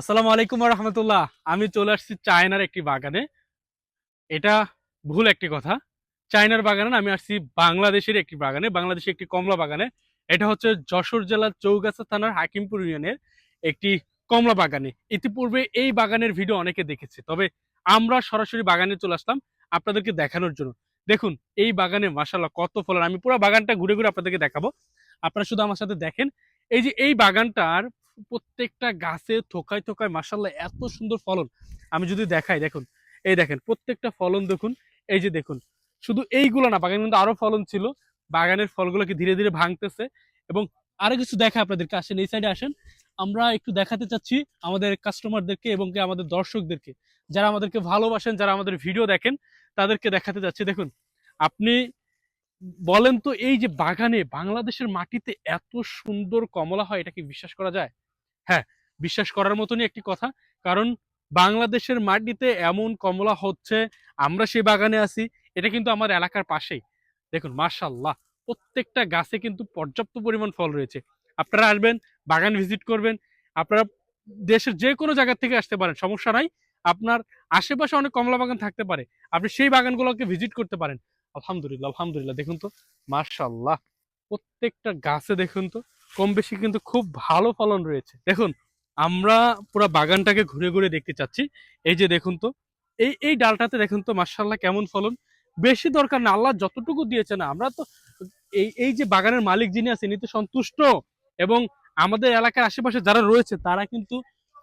আসসালামু আলাইকুম রহমতুল্লাহ। আমি চলে আসছি চায়নার একটি বাগানে। এটা ভুল একটি কথা। চায়নার বাগানে আমি আসছি বাংলাদেশের একটি বাগানে, বাংলাদেশের একটি কমলা বাগানে। এটা হচ্ছে যশোর জেলার চৌগাছা থানার হাকিমপুর ইউনিয়নের একটি কমলা বাগানে। ইতিপূর্বে এই বাগানের ভিডিও অনেকে দেখেছে। তবে আমরা সরাসরি বাগানে চলে আসলাম আপনাদেরকে দেখানোর জন্য। দেখুন, এই বাগানে মাসাল্লাহ কত ফলন আমি পুরো বাগানটা ঘুরে ঘুরে আপনাদেরকে দেখাবো। আপনারা শুধু আমার সাথে দেখেন। এই যে এই বাগানটার প্রত্যেকটা গাছে থোকায় থোকায় মাসাল্লাহ এত সুন্দর ফলন। আমি যদি দেখাই, দেখুন, এই দেখেন, প্রত্যেকটা ফলন দেখুন, এই যে দেখুন, শুধু এইগুলো না বাগানে কিন্তু আরও ফলন ছিল, বাগানের ফলগুলোকে ধীরে ধীরে ভাঙতেছে। এবং আরও কিছু দেখা আপনাদেরকে, আসেন, এই সাইডে আসেন, আমরা একটু দেখাতে চাচ্ছি আমাদের কাস্টমারদেরকে এবং আমাদের দর্শকদেরকে। যারা আমাদেরকে ভালোবাসেন, যারা আমাদের ভিডিও দেখেন, তাদেরকে দেখাতে যাচ্ছি দেখুন, আপনি বলেন তো, এই যে বাগানে বাংলাদেশের মাটিতে এত সুন্দর কমলা হয়, এটা কি বিশ্বাস করা যায়? হ্যাঁ বিশ্বাস করার মতনই একটি কথা। কারণ বাংলাদেশের মাটিতে এমন কমলা হচ্ছে, আমরা সেই বাগানে আছি, এটা কিন্তু আমার এলাকার পাশেই। দেখুন মার্শাল্লাহ প্রত্যেকটা গাছে কিন্তু পর্যাপ্ত পরিমাণ ফল রয়েছে। আপনারা আসবেন, বাগান ভিজিট করবেন, আপনারা দেশের যে কোনো জায়গা থেকে আসতে পারেন, সমস্যা নাই। আপনার আশেপাশে অনেক কমলা বাগান থাকতে পারে, আপনি সেই বাগানগুলোকে ভিজিট করতে পারেন। আলহামদুলিল্লাহ আলহামদুলিল্লাহ, দেখুন তো মার্শাল্লাহ প্রত্যেকটা গাছে দেখুন তো। কম বেশি কিন্তু খুব ভালো ফলন রয়েছে। দেখুন, আমরা পুরো বাগানটাকে ঘুরে ঘুরে দেখতে চাচ্ছি। এই যে দেখুন তো, এই এই ডালটাতে দেখুন তো মার্শাল্লাহ কেমন ফলন। বেশি দরকার না, আল্লাহ যতটুকু দিয়েছে না আমরা তো এই এই যে বাগানের মালিক যিনি আছেন তো সন্তুষ্ট। এবং আমাদের এলাকার আশেপাশে যারা রয়েছে, তারা কিন্তু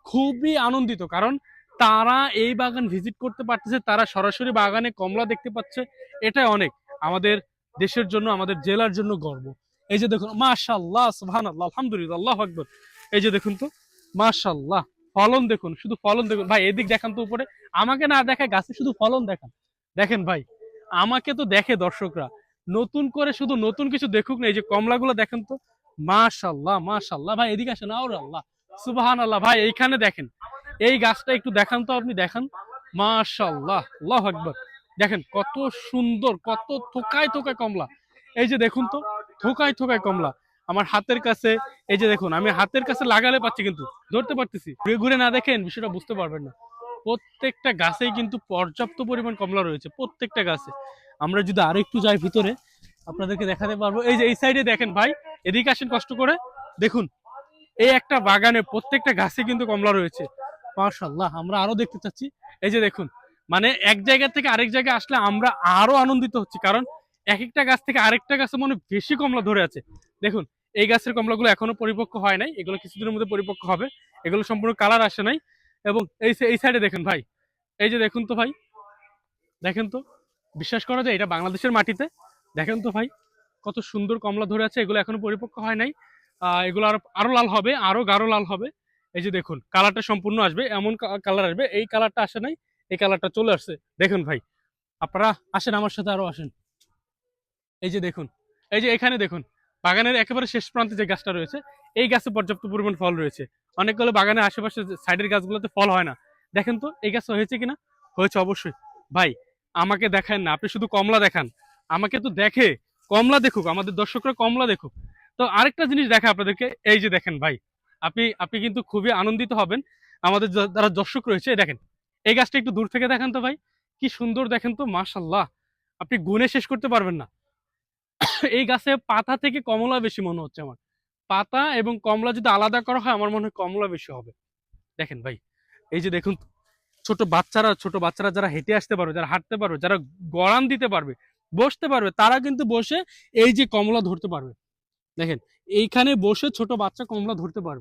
খুবই আনন্দিত। কারণ তারা এই বাগান ভিজিট করতে পারতেছে, তারা সরাসরি বাগানে কমলা দেখতে পাচ্ছে, এটাই অনেক। আমাদের দেশের জন্য, আমাদের জেলার জন্য গর্ব। এই যে দেখুন মাশাল্লাহ আলহামদুলিল্লাহ, আল্লাহু আকবার। এই যে দেখুন তো মাশাল্লাহ ফলন দেখুন, শুধু ফলন দেখুন। ভাই, এদিক দেখান তো উপরে, আমাকে না দেখায়, গাছে শুধু ফলন দেখান। দেখেন ভাই, আমাকে তো দেখে দর্শকরা। নতুন করে শুধু নতুন কিছু দেখুক না, এই যে কমলাগুলো দেখেন তো মাশাল্লাহ মাশাল্লাহ ভাই, এদিকে আসেন, আওর আল্লাহ সুবাহান আল্লাহ ভাই, এইখানে দেখেন, এই গাছটা একটু দেখান তো আপনি, দেখান। মাশাল্লাহ আল্লাহ আকবর। দেখেন, কত সুন্দর, কত থোকায় থোকায় কমলা। এই যে দেখুন তো থোকায় থোকায় কমলা। আমার হাতের কাছে, এই যে দেখুন, আমি হাতের কাছে লাগালে পাচ্ছি কিন্তু, ধরতে পারতেছি। ঘুরে ঘুরে না দেখেন, বিষয়টা বুঝতে পারবেন না। প্রত্যেকটা গাছেই কিন্তু পর্যাপ্ত পরিমাণ কমলা রয়েছে, প্রত্যেকটা গাছে। আমরা যদি আরও একটু যাই ভিতরে, আপনাদেরকে দেখাতে পারব। এই যে এই সাইডে দেখেন ভাই, এদিকে আসেন কষ্ট করে। দেখুন, এই একটা বাগানে প্রত্যেকটা গাছে কিন্তু কমলা রয়েছে। মাশাল্লাহ আমরা আরও দেখতে চাচ্ছি। এই যে দেখুন মানে এক জায়গা থেকে আরেক জায়গায় আসলে আমরা আরও আনন্দিত হচ্ছি। কারণ এক একটা গাছ থেকে আরেকটা গাছে মনে বেশি কমলা ধরে আছে। দেখুন, এই গাছের কমলাগুলো এখনও পরিপক্ক হয় নাই। এগুলো কিছুদিনের মধ্যে পরিপক্ক হবে। এগুলো সম্পূর্ণ কালার আসে নাই। এবং এই এই সাইডে দেখেন ভাই, এই যে দেখুন তো ভাই, দেখেন তো, বিশ্বাস করা যায় এটা বাংলাদেশের মাটিতে। দেখেন তো ভাই, কত সুন্দর কমলা ধরে আছে। এগুলো এখনও পরিপক্ক হয় নাই। এগুলো আরও আরও লাল হবে, আরও গাঢ় লাল হবে। এই যে দেখুন, কালারটা সম্পূর্ণ আসবে, এমন কালার আসবে। এই কালারটা আসে নাই, এই কালারটা চলে আসছে। দেখুন ভাই, আপনারা আসেন আমার সাথে, আরও আসেন। এই যে দেখুন, এই যে এখানে দেখুন, বাগানের একেবারে শেষ প্রান্তে যে গাছটা রয়েছে, এই গাছে পর্যাপ্ত পরিমাণ ফল রয়েছে। অনেকগুলো বাগানের আশেপাশে সাইডের গাছগুলোতে ফল হয় না। দেখেন তো, এই গাছ হয়েছে কিনা? হয়েছে অবশ্যই। ভাই, আমাকে দেখেন না, আপনি শুধু কমলা দেখান। আমাকে তো দেখে কমলা দেখুক, আমাদের দর্শকরা কমলা দেখুক। তো আরেকটা জিনিস দেখা আপনাদেরকে, এই যে দেখেন ভাই, আপনি আপনি কিন্তু খুবই আনন্দিত হবেন। আমাদের যারা দর্শক রয়েছে দেখেন, এই গাছটা একটু দূর থেকে দেখেন তো ভাই, কি সুন্দর দেখেন তো মাশাল্লাহ আপনি গুনে শেষ করতে পারবেন না। এই গাছে পাতা থেকে কমলা বেশি মনে হচ্ছে আমার। পাতা এবং কমলা যদি আলাদা করা হয়, আমার মনে হয় কমলা বেশি হবে। দেখেন ভাই, এই যে দেখুন, ছোট বাচ্চারা ছোট বাচ্চারা যারা হেঁটে আসতে পারবে, যারা হাঁটতে পারবে, যারা গড়ান দিতে পারবে, বসতে পারবে, তারা কিন্তু বসে এই যে কমলা ধরতে পারবে। দেখেন, এইখানে বসে ছোট বাচ্চা কমলা ধরতে পারবে।